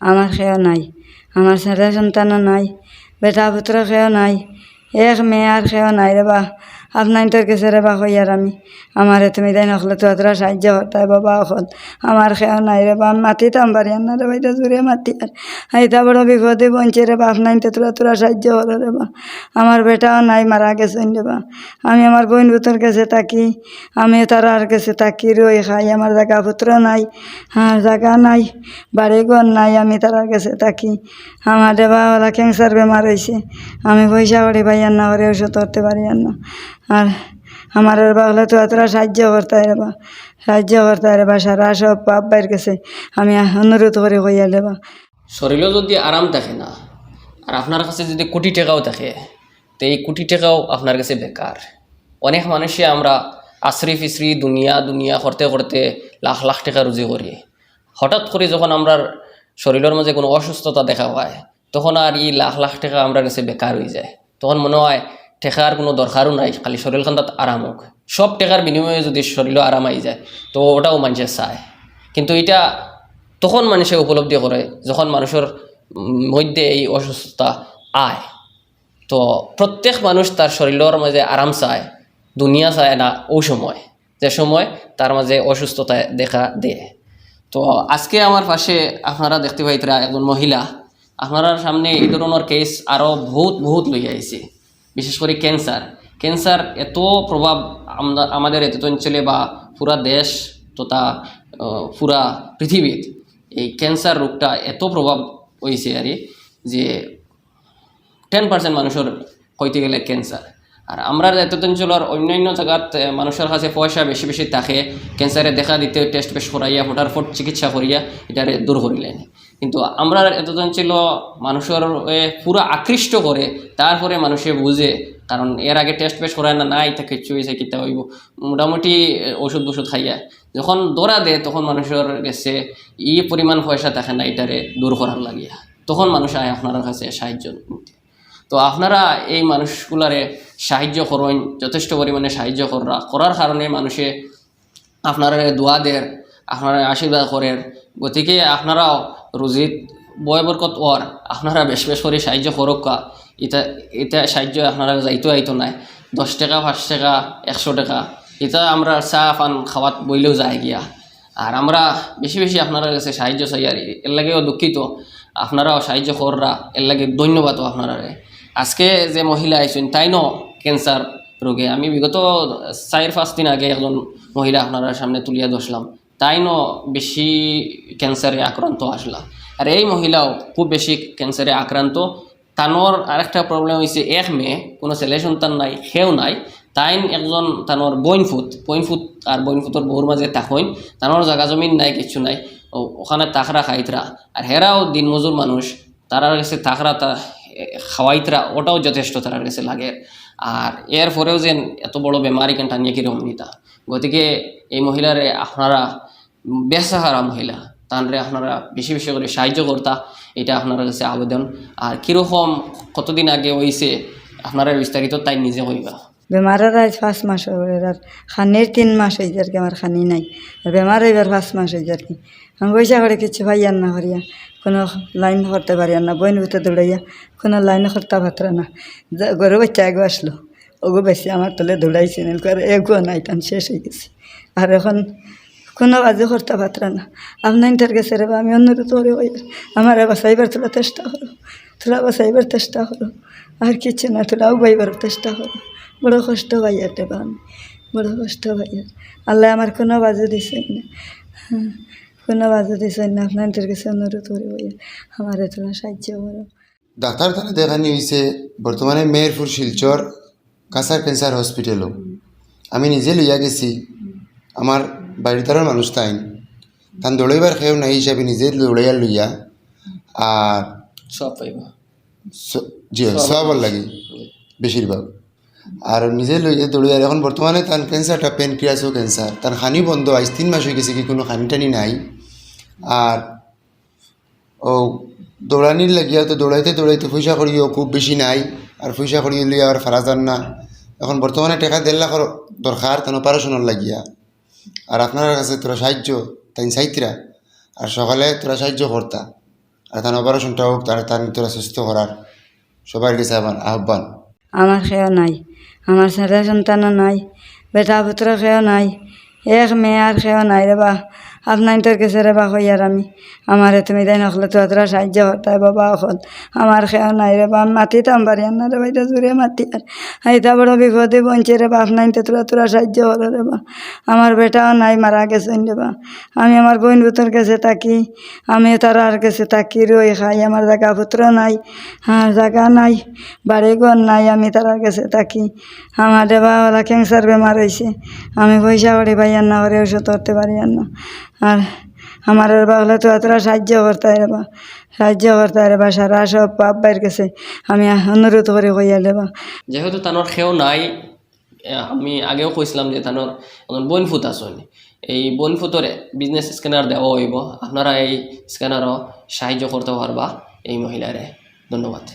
আমার খেয়েও নাই, আমার ছেলে সন্তানও নাই, বেটা পুত্র খেয়েও নাই, এক মেয়ে আর খেয়েও নাই রে বা। আপনার তোর কাছে রে বা কইয়ার আমি। আমার তুমি তাই নখলে তো অতটা সাহায্য হতাই বাবা অকল আমার খেয়েও নাই রে বা মাতিতাম পারি আর না রে ভাইটা জুড়ে মাতি আর এইটা বড় বিপদে বঞ্চে রে বা আপনার তোরা তোরা সাহায্য হলো রে বা আমার বেটাও নাই মারা গেছেন রে বা আমি আমার বোন বুতর কাছে থাকি, আমি তারার কাছে থাকি রই খাই আমার জায়গা পুত্র নাই আর জায়গা নাই বাড়ি ঘর নাই, আমি তারার কাছে থাকি। আমার দেবা ওলা ক্যান্সার বেমার হয়েছে আমি পয়সা করি পাই আর না করে ওষুধ করতে পারি আর না আর আমার বা হলে তো এতটা সাহায্য করতে রেবা সাহায্য করতে রেবা সারা সব পাপ বাইর গেছে আমি অনুরোধ করে কইয়া দেবা। শরীরও যদি আরাম থাকে না, আর আপনার কাছে যদি কোটি টাকাও থাকে, তো এই কোটি টাকাও আপনার কাছে বেকার। অনেক মানুষে আমরা আশ্রি ফিশ্রি দুনিয়া দুনিয়া করতে করতে লাখ লাখ টাকা রুজি করি। হঠাৎ করে যখন আমরা শরীরের মাঝে কোনো অসুস্থতা দেখা হয় তখন আর এই লাখ লাখ টাকা আমরা কাছে বেকার হয়ে যায়। তখন মনে হয় টেকার কোনো দরকারও নাই, খালি শরীরখান্তাত আরাম হোক সব টেকার বিনিময়ে যদি শরীরও আরাম আই যায়, তো ওটাও মানুষে চায়। কিন্তু এটা তখন মানুষে উপলব্ধি করে যখন মানুষের মধ্যে এই অসুস্থতা আয় তো প্রত্যেক মানুষ তার শরীরের মাঝে আরাম চায়, দুনিয়া চায় না ওই সময়, যে সময় তার মাঝে অসুস্থতা দেখা দেয়। তো আজকে আমার পাশে আপনারা দেখতে পাইতরা একজন মহিলা আপনারা সামনে এই ধরনের কেস আরও বহুত বহুত লই আইছে বিশেষ করে ক্যান্সার। ক্যান্সার এত প্রভাব আমরা আমাদের এত অঞ্চলে বা পুরা দেশ তথা পুরা পৃথিবীত এই ক্যান্সার রোগটা এত প্রভাব হয়েছে আর যে টেন পার্সেন্ট মানুষের কইতে গেলে ক্যান্সার। আর আমরা এত অঞ্চলের অন্যান্য জায়গাত মানুষের কাছে পয়সা বেশি বেশি থাকে, ক্যান্সারে দেখা দিতে টেস্ট পেশ করাইয়া ফটাফট চিকিৎসা করিয়া, এটারে দূর করিলেন। কিন্তু আমরা এত ছিল মানুষের পুরো আকৃষ্ট করে, তারপরে মানুষে বুঝে, কারণ এর আগে টেস্ট পেশ করায় না, নাই তা কিচ্ছু হয়েছে কিতা হইব। মোটামুটি ওষুধ বষুধ খাইয়া। যখন দৌড়া দেয়, তখন মানুষের গেছে ই পরিমাণ পয়সা থাকে না, এটারে দূর করার লাগিয়া। তখন মানুষ আয় আপনার কাছে সাহায্য নিতে। তো আপনারা এই মানুষগুলারে সাহায্য করেন, যথেষ্ট পরিমাণে সাহায্য করা করার কারণে মানুষে আপনারা দোয়া দের আপনারা আশীর্বাদ করেন। গতিকে আপনারাও রুজিত বয় বরকত ওর আপনারা বেশ বেশ করে সাহায্য করুক কা এটা এটা সাহায্য আপনারা যাইতো আইতো নাই। দশ টাকা, পাঁচ টাকা, একশো টাকা এটা আমরা চা, পান খাওয়াত বইলেও যায় গিয়া। আর আমরা বেশি বেশি আপনারা কাছে সাহায্য চাই আর এর লাগেও দুঃখিত। আপনারাও সাহায্য কররা, এর লাগে ধন্যবাদও আপনারা আজকে যে মহিলা আইসেন তাই ন ক্যান্সার রোগে। আমি বিগত চার, পাঁচ দিন আগে একজন মহিলা আপনারা সামনে তুলিয়া ধরলাম। তাই ন বেশি ক্যান্সারে আক্রান্ত আসলা। আর এই মহিলাও খুব বেশি ক্যান্সারে আক্রান্ত। তানোর আরেকটা প্রবলেম হয়েছে এক মেয়ে, কোনো ছেলে সন্তান নাই, সেও নাই। তাইন একজন তানোর বইনফুত বইনফুত আর বইনফুতর বউর মাঝে তাকইন। তানোর জাগা জমিন নাই, কিছু নাই। ওখানে তাকরা খাইতরা আর হেরাও দিনমজুর মানুষ তারার কাছে তাকরা তা খাওয়াইতরা ওটাও যথেষ্ট তারার কাছে লাগে। আর এর পরেও যেন এত বড় বেমারি কেন টানিয়ে কীরকম নিতা গতিকে এই মহিলারে আপনারা বেসাহারা মহিলা, তানরে আপনারা বেশি বেশি করে সাহায্য করতা, এটা আপনার কাছে আবেদন। আর কীরকম কতদিন আগে হয়েছে আপনারা বিস্তারিত তাই নিজে কইবা। বেমারের আজ পাঁচ মাস হয়ে আর খানির তিন মাস হয়েছে আর কি, আমার খানি নাই। বেমার এবার পাঁচ মাস হয়েছে আর কি। আমি পয়সা করে কিছু ভাই আর না করিয়া। কোনো লাইন করতে পারি না বইন ভিতরে দৌড়াইয়া কোনো লাইন করতে পারতাম না। গরু বাচ্চা এগো আসলো ওগো বেশি আমার তলে দৌড়াইছে আর এগো নাই টান শেষ হয়ে গেছে। আর এখন কোনো কাজে করতে পারতাম না। আপনার ইন্টার গেছে রে আমি অনুরোধ করে আমার বাসাইবার তোলা চেষ্টা করো তোলা বাসাইবার চেষ্টা করো। আর কিছু না তোলাও বাইবার চেষ্টা করো। বড় কষ্ট পাইয়ার রে বা আমি বড় কষ্ট পাইয়ার আল্লাহ আমার কোনো বাজু দিছে না। হ্যাঁ, কোনো বাজু দিছে না আপনার ইন্টার গেছে অনুরোধ করে ওই আমার তোলা সাহায্য করো। ডাক্তার তারা দেখানি হয়েছে বর্তমানে মেহেরপুর শিলচর কাঁসার ক্যান্সার হসপিটালও। আমি নিজে লইয়া গেছি আমার বাড়িদারের মানুষ তাই। তান দৌড়াইবার খেয়েও নাই হিসাবে নিজে দৌড়াইয়া লইয়া আর সব পাইবা। জি সবার লাগে বেশিরভাগ। আর নিজে লইয়া দৌড়িয়ার এখন বর্তমানে তার ক্যান্সারটা পেনক্রিয়াসও ক্যান্সার তার খানি বন্ধ আইস তিন মাস হয়ে গেছে কি কোনো খানি টানি নাই। আর ও দৌড়ানির লাগিয়া তো দৌড়াইতে দৌড়াইতে পয়সা করিও খুব বেশি নাই, আর পয়সা করিয়ে লিয়ে আর ফারা যান না। এখন বর্তমানে টাকা দেড় লাখের দরকার তেন অপারেশনের লাগিয়া। আর আপনার কাছে তোরা সাহায্য তাই চাইতরা আর সকালে তোরা সাহায্য করতা। আর তার অপারেশনটা হোক, তার তার তোরা সুস্থ করার। সবার কাছে আমার আহ্বান। আমার খেয়েও নাই। আমার ছেলে সন্তানও নাই। বেটা পুত্র খেয়েও নাই। এক মেয়ে আর খেয়েও নাই রে বা। আপনার তোর কাছে রে বা কইয়ার আমি। আমার তুমি তাই নকলে তো অতটা সাহায্য হতায় বাবা অকল আমার খেয়েও নাই রে বা মাতিতাম পারি না রে বাইটা জুড়ে মাতি আর। এইটা বড় বিপদে বঞ্চে রে বা আপনার তোরা তোরা সাহায্য হলো রে বা আমার বেটাও নাই, মারা গেছেন রে বা আমি আমার বোন পুত্র কাছে থাকি, আমি তারার কাছে থাকি রই খাই, আমার জায়গা পুত্র নাই, আর জায়গা নাই, বাড়ি ঘর নাই, আমি তারার কাছে থাকি। আমার দেবা ওলা ক্যান্সার বেমার হয়েছে আমি পয়সা করি পাই আর না করে ওষুধ করতে পারি আর না আর আমার আর বাংলা তো এতটা সাহায্য করতে রে বা সাহায্য করতে রে বা সারা সব পাপ বাইর গেছে আমি অনুরোধ করে কইয়া দেবা। যেহেতু তানোর খেও নাই, আমি আগেও কইছিলাম যে তানোর এখন বনফুত আসুন এই বনফুতরে বিজনেস স্ক্যানার দেওয়া হইব। আপনারা এই স্ক্যানারও সাহায্য করতে পারবা এই মহিলারে। ধন্যবাদ।